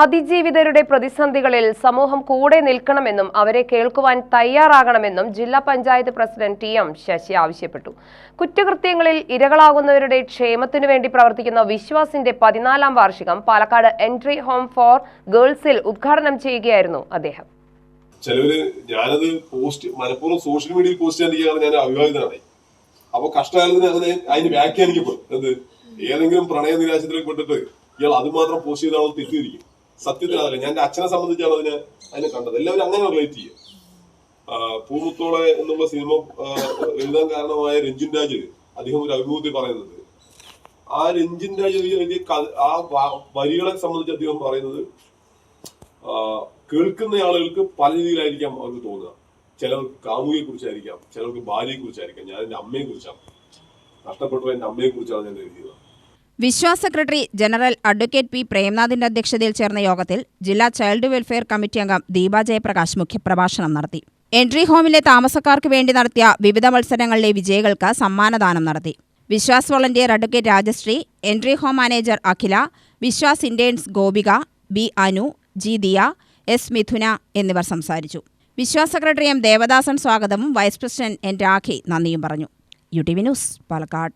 അതിജീവിതരുടെ പ്രതിസന്ധികളിൽ സമൂഹം കൂടെ നിൽക്കണമെന്നും അവരെ കേൾക്കുവാൻ തയ്യാറാകണമെന്നും ജില്ലാ panchayat president T M Sasi ആവശ്യപ്പെട്ടു. കുറ്റകൃത്യങ്ങളിൽ ഇരകളാകുന്നവരുടെ ക്ഷേമത്തിനു വേണ്ടി പ്രവർത്തിക്കുന്ന വിശ്വാസിന്റെ പതിനാലാം വാർഷികം പാലക്കാട് എൻട്രി ഹോം ഫോർ ഗേൾസിൽ ഉദ്ഘാടനം ചെയ്യുകയായിരുന്നു അദ്ദേഹം. ചിലവര് ഞാനത് പോസ്റ്റ് മനഃപൂർവം സോഷ്യൽ മീഡിയയിൽ പോസ്റ്റ് ചെയ്യാൻ ഞാൻ അവിവാഹിതനാണ് അപ്പൊ കഷ്ടകാലത്തിന് അങ്ങനെ അതിന് വ്യാഖ്യാനിക്കപ്പെടും. എന്ത്? ഏതെങ്കിലും പ്രണയ നിരാശത്തിലേക്ക് പെട്ടിട്ട് ഇയാൾ അത് മാത്രം പോസ്റ്റ് ചെയ്താൽ തെറ്റിയിരിക്കും. സത്യത്തിൽ അതല്ല. ഞാൻ എന്റെ അച്ഛനെ സംബന്ധിച്ചാണ് അതിനെ അതിനെ കണ്ടത്. എല്ലാവരും അങ്ങനെ റിലേറ്റ് ചെയ്യും. പൂമുത്തോളെ എന്നുള്ള സിനിമ എഴുതാൻ കാരണമായ രഞ്ജിൻ രാജ് അദ്ദേഹം ഒരു അഭിമുഖത്തിൽ പറയുന്നത് ആ രഞ്ജിൻ രാജ് ആ വരികളെ സംബന്ധിച്ച് അദ്ദേഹം പറയുന്നത് കേൾക്കുന്ന ആളുകൾക്ക് പല രീതിയിലായിരിക്കാം അവർക്ക് തോന്നുക. ചിലർക്ക് കാമുകിയെ കുറിച്ചായിരിക്കാം ചിലർക്ക് ഭാര്യയെ കുറിച്ചായിരിക്കാം ഞാൻ എന്റെ അമ്മയെ കുറിച്ചാണ് നഷ്ടപ്പെട്ട എന്റെ അമ്മയെ കുറിച്ചാണ് ഞാൻ എഴുതിയത്. Viswas secretary general advocate P പ്രേംനാഥിന്റെ അധ്യക്ഷതയിൽ ചേർന്ന യോഗത്തിൽ ജില്ലാ ചൈൽഡ് വെൽഫെയർ കമ്മിറ്റി അംഗം ദീപ ജയപ്രകാശ് മുഖ്യപ്രഭാഷണം നടത്തി. എൻട്രി ഹോമിലെ താമസക്കാർക്ക് വേണ്ടി നടത്തിയ വിവിധ മത്സരങ്ങളിലെ വിജയികൾക്ക് സമ്മാനദാനം നടത്തി. Viswas volunteer advocate Rajasree entry home manager Akhila Viswas interns Gopika B Anu G Diya S Mithuna എന്നിവർ സംസാരിച്ചു. വിശ്വാസ സെക്രട്ടറി എം ദേവദാസൻ സ്വാഗതവും വൈസ് പ്രസിഡന്റ് എൻ രാഖി നന്ദിയും പറഞ്ഞു. U T V news Palakkad.